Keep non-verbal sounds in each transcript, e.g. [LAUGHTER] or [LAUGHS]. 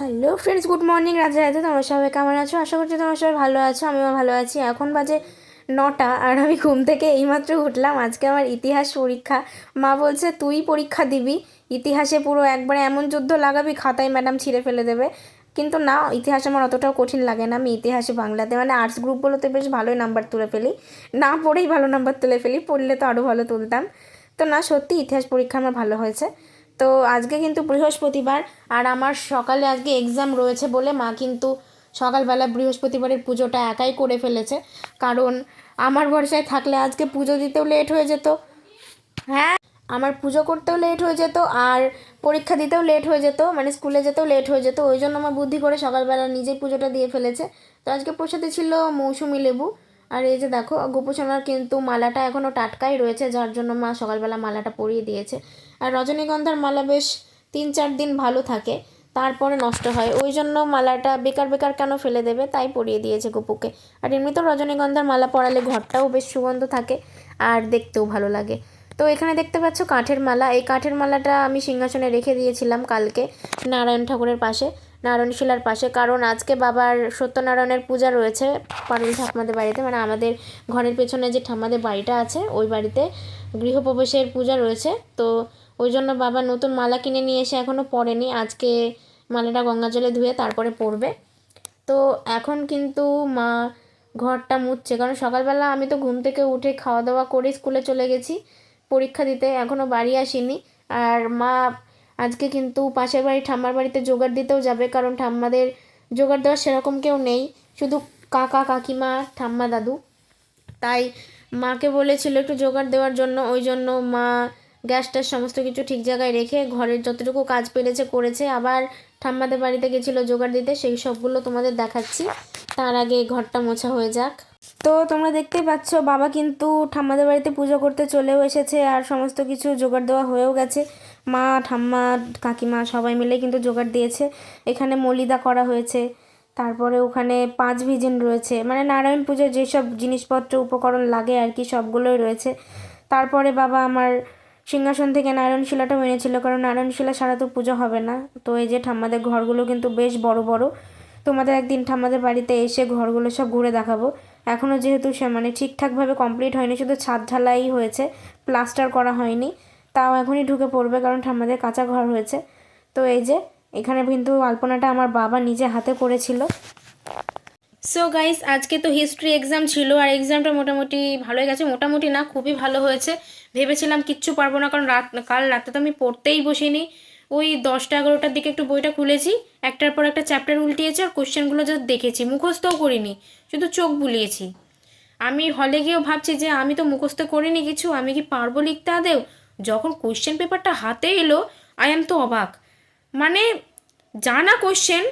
Hello friends, good morning রাজা রাধে। তোমরা সবাই কেমন আছো? আশা করছি তোমরা সবাই ভালো আছো, আমিও ভালো আছি। এখন বাজে নটা আর আমি ঘুম থেকে এইমাত্র উঠলাম। আজকে আমার ইতিহাস পরীক্ষা। মা বলছে, তুই পরীক্ষা দিবি। ইতিহাসে পুরো একবারে এমন যুদ্ধ লাগাবি, খাতায় ম্যাডাম ছিঁড়ে ফেলে দেবে। কিন্তু না, ইতিহাস আমার অতটাও কঠিন লাগে না। আমি ইতিহাসে বাংলাতে মানে আর্টস গ্রুপগুলোতে বেশ ভালোই নাম্বার তুলে ফেলি। না পড়েই ভালো নাম্বার তুলে ফেলি, পড়লে তো আরও ভালো তুলতাম। তো না, সত্যি ইতিহাস পরীক্ষা আমার ভালো হয়েছে। তো আজকে কিন্তু বৃহস্পতিবার আর আমার সকালে আজকে এক্সাম রয়েছে বলে মা কিন্তু সকালবেলা বৃহস্পতিবারের পুজোটা একাই করে ফেলেছে। কারণ আমার ভরসায় থাকলে আজকে পুজো দিতেও লেট হয়ে যেত। হ্যাঁ আমার পুজো করতেও লেট হয়ে যেত আর পরীক্ষা দিতেও লেট হয়ে যেত মানে স্কুলে যেতেও লেট হয়ে যেত। ওই জন্য আমার বুদ্ধি করে সকালবেলা নিজেই পুজোটা দিয়ে ফেলেছে। তো আজকে প্রসাদে ছিল মৌসুমি লেবু। আর এই যে দেখো গোপুসোনার কিন্তু মালাটা এখনও টাটকাই রয়েছে, যার জন্য মা সকালবেলা মালাটা পরিয়ে দিয়েছে। আর রজনীগন্ধার মালা বেশ তিন চার দিন ভালো থাকে, তারপরে নষ্ট হয়। ওই জন্য মালাটা বেকার বেকার কেন ফেলে দেবে? তাই পরিয়ে দিয়েছে গপুকে। আর এমনিতেও রজনীগন্ধার মালা পরালে ঘরটাও বেশ সুগন্ধ থাকে আর দেখতেও ভালো লাগে। তো এখানে দেখতে পাচ্ছ কাঠের মালা। এই কাঠের মালাটা আমি সিংহাসনে রেখে দিয়েছিলাম কালকে নারায়ণ ঠাকুরের পাশে। নারায়ণশিলার পাশে। কারণ আজকে বাবার সত্যনারায়ণের পূজা রয়েছে পারুল ঠাকুমাদের বাড়িতে। মানে আমাদের ঘরের পেছনে যে ঠাম্মাদের বাড়িটা আছে, ওই বাড়িতে গৃহপ্রবেশের পূজা রয়েছে। তো ওই জন্য বাবা নতুন মালা কিনে নিয়ে এসে এখনও পরেনি। আজকে মালাটা গঙ্গা জলে ধুয়ে তারপরে পরবে। তো এখন কিন্তু মা ঘরটা মুছছে। কারণ সকালবেলা আমি তো ঘুম থেকে উঠে খাওয়া দাওয়া করে স্কুলে চলে গেছি পরীক্ষা দিতে। এখনও বাড়ি আসিনি। আর মা আজকে কিন্তু পাশের বাড়ি ঠাম্মার বাড়িতে জোগাড় দিতেও যাবে, কারণ ঠাম্মাদের জোগাড় দেওয়ার সেরকম কেউ নেই, শুধু কাকা, কাকিমা, ঠাম্মা, দাদু। তাই মাকে বলেছিল একটু জোগাড় দেওয়ার জন্য, ওই জন্য মা গ্যাসটার সমস্ত কিছু ঠিক জায়গায় রেখে ঘরের যতটুকু কাজ পেরেছে, করেছে। আবার ঠাম্মাদের বাড়িতে গেছিল জোগাড় দিতে, সেই সবগুলো তোমাদের দেখাচ্ছি। তার আগে ঘরটা মোছা হয়ে যাক। তো তোমরা দেখতেই পাচ্ছ, বাবা কিন্তু ঠাম্মাদের বাড়িতে পুজো করতে চলেও এসেছে, আর সমস্ত কিছু জোগাড় দেওয়া হয়েও গেছে। মা, ঠাম্মা, কাকিমা সবাই মিলে কিন্তু জোগাড় দিয়েছে। এখানে মলিদা করা হয়েছে। তারপরে ওখানে পাঁচ ভিজেন রয়েছে। মানে নারায়ণ পুজোর যেসব জিনিসপত্র, উপকরণ লাগে আর কি, সবগুলোই রয়েছে। তারপরে বাবা আমার সিংহাসন থেকে নারায়ণ শিলাটাও এনেছিল, কারণ নারায়ণ শিলা ছাড়া তো পুজো হবে না। তো এই যে ঠাম্মাদের ঘরগুলো কিন্তু বেশ বড় বড়। তোমাদের একদিন ঠাম্মাদের বাড়িতে এসে ঘরগুলো সব ঘুরে দেখাবো। এখনও যেহেতু সে মানে ঠিকঠাকভাবে কমপ্লিট হয়নি, শুধু ছাদ ঢালাই হয়েছে প্লাস্টার করা হয়নি। তাও এখনই ঢুকে পড়বে কারণ ঠাম্মাদের কাঁচা ঘর হয়েছে। তো এই যে, এখানে কিন্তু আলপনাটা আমার বাবা নিজে হাতে করেছিল। সো গাইস আজকে তো হিস্ট্রি এক্সাম ছিল আর এক্সামটা মোটামুটি ভালোই গেছে। মোটামুটি না, খুবই ভালো হয়েছে। ভেবেছিলাম কিচ্ছু পারব না, কারণ রাত, কাল রাতে তো আমি পড়তেই বসিনি। ওই দশটা এগারোটার দিকে একটু বইটা খুলেছি। একটার পর একটা চ্যাপ্টার উল্টিয়েছি আর কোশ্চেনগুলো যা দেখেছি। মুখস্থও করিনি, শুধু চোখ বুলিয়েছি। আমি হলে গিয়েও ভাবছি যে আমি তো মুখস্থ করিনি কিছু, আমি কি পারব লিখতে আদেও যখন পেপারটা হাতে এলো আই এম তো অবাক। মানে জানা কোশ্চেন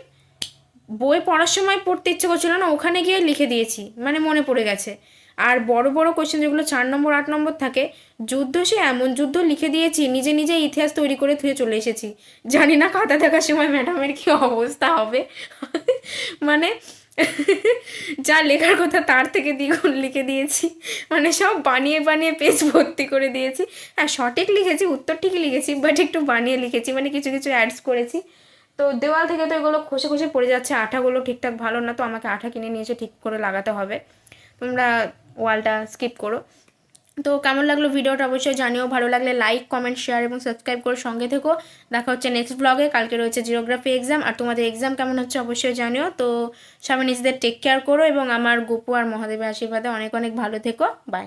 বই পড়ার সময় পড়তে ইচ্ছে করছিল না, ওখানে গিয়ে লিখে দিয়েছি। মানে মনে পড়ে গেছে। আর বড় বড় কোশ্চেন যেগুলো চার নম্বর, আট নম্বর থাকে, যুদ্ধ সে এমন যুদ্ধ লিখে দিয়েছি, নিজে নিজে ইতিহাস তৈরি করে ধুয়ে চলে এসেছি। জানি না খাতা দেখার সময় ম্যাডামের কী অবস্থা হবে। [LAUGHS] মানে [LAUGHS] যা লেখার কথা তার থেকে দ্বিগুণ লিখে দিয়েছি। মানে সব বানিয়ে বানিয়ে পেজ ভর্তি করে দিয়েছি। হ্যাঁ সঠিক লিখেছি, উত্তর ঠিকই লিখেছি বাট একটু বানিয়ে লিখেছি মানে কিছু কিছু অ্যাডস করেছি। তো দেওয়াল থেকে তো এগুলো খসে খসে পড়ে যাচ্ছে, আঠাগুলো ঠিকঠাক ভালো না, তো আমাকে আঠা কিনে নিয়ে এসে ঠিক করে লাগাতে হবে। তোমরা ওয়ালটা স্কিপ করো। তো কেমন লাগল ভিডিওটা অবশ্যই জানিও। ভালো লাগলে লাইক কমেন্ট শেয়ার এবং সাবস্ক্রাইব করে সঙ্গে থেকো। দেখা হচ্ছে নেক্সট ব্লগে কালকে রয়েছে জিওগ্রাফি এক্সাম আর তোমাদের এক্সাম কেমন হচ্ছে অবশ্যই জানিও। তো সবাই নিজেদের টেক কেয়ার করো এবং আমার গোপু আর মহাদেবের আশীর্বাদে অনেক অনেক ভালো থেকো। বাই